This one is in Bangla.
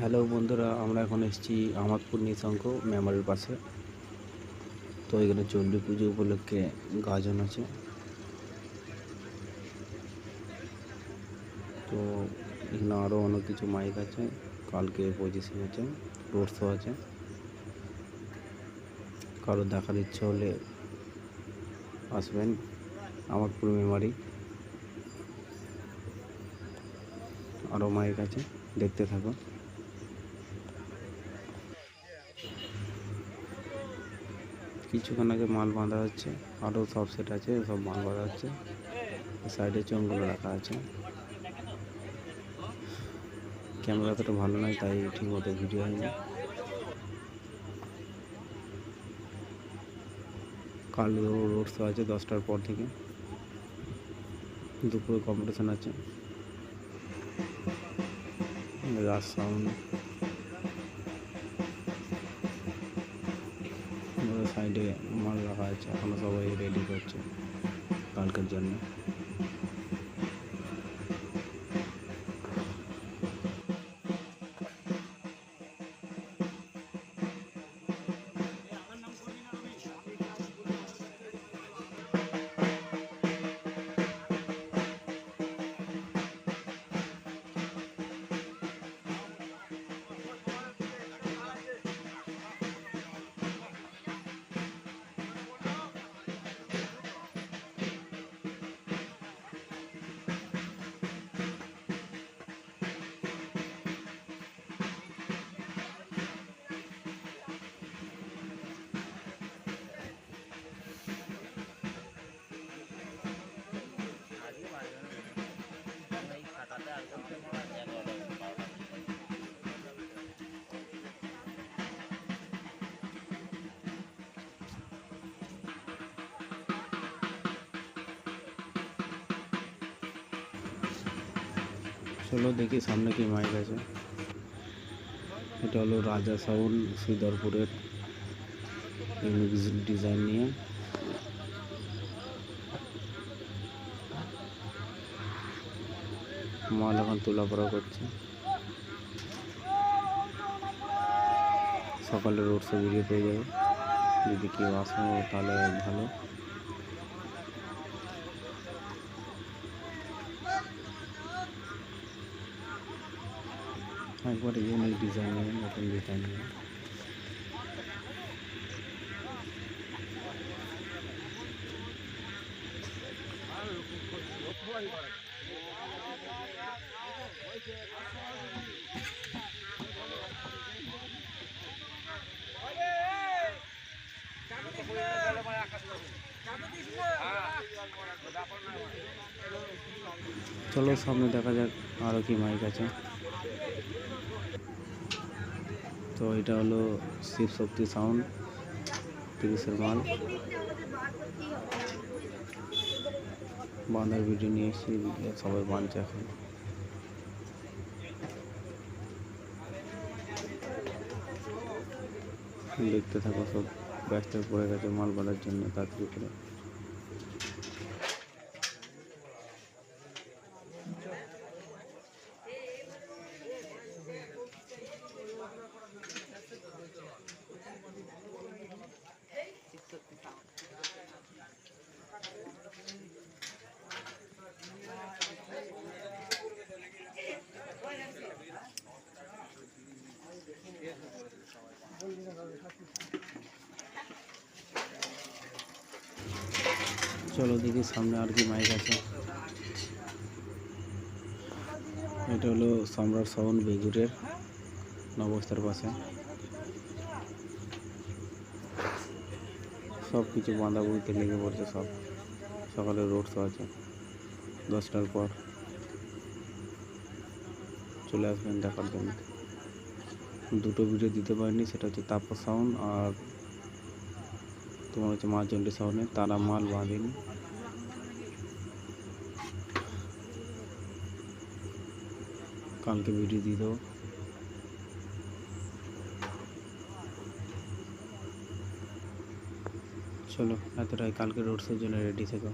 হ্যালো বন্ধুরা, আমরা এখন এসেছি আমাদপুর নিশাঙ্ক মেমারির পাশে। তো এখানে চণ্ডী পুজো উপলক্ষে গাজন আছে। তো এখানে আরও অনেক কিছু মাইক আছে। কালকে পজিশন আছে রোড শো আছে কারও দেখার ইচ্ছে হলে আসবেন আমাদপুর মেমারি। আরও মাইক আছে, দেখতে থাকো কিছুক্ষণ আগে মাল বাঁধা হচ্ছে, আরও সব সেট আছে, সব মাল বাঁধা হচ্ছে। সাইডে চোঙগুলো রাখা আছে। ক্যামেরা অতটা ভালো নয়, তাই ঠিক মতো ভিডিও হয়নি। কাল রোড শো আছে দশটার পর থেকে। দুপুরে কম্পিটিশন আছে। রাজ সাউন্ড। সাইডে মাল রাখা আছে এখনও সবাই রেডি করছে কালকের জন্য। চলো দেখি সামনে কি মাইক আছে। এটা হলো রাজা সাউন্ড শ্রীধরপুরের ডিজাইন নিয়ে। মাল এখন তোলাপড়া করছে। সকালে রোড শো ভিডিও পেয়ে যাবে। যদি কেউ আসো তাহলে ভালো। একবারে ইউনিক ডিজাইন নতুন ডিজাইন চলো সামনে দেখা যাক আরও কি মাইক আছে। তো এটা হলো শিব শক্তি সাউন্ড তিরিশের মাল বাঁধার ভিডিও নিয়ে এসেছি, সবাই বাঁধছে এখন। দেখতে থাকো সব, ব্যস্ত পড়ে গেছে মাল বাঁধার জন্য, তাড়াতাড়ি করে। চলো দেখি সামনে আর কি মাইক আছে। এটা হলো সম্রাট সাউন্ড বেগুরের নবস্থার পাশে। সব কিছু বাঁধাবুঁধিতে লেগে পড়ছে সব। সকালে রোড শো আছে। দশটার পর চলে আসবেন দেখার জন্য দুটো ভিডিও দিতে পারিনি, সেটা হচ্ছে তাপস সাউন্ড আর তোমার হচ্ছে মা চণ্ডী সাউন্ডে তারা মাল বাঁধেনি কালকে ভিডিও দিয়ে দেবো চলো এতটাই কালকে রোড শোর জন্য রেডি থেকো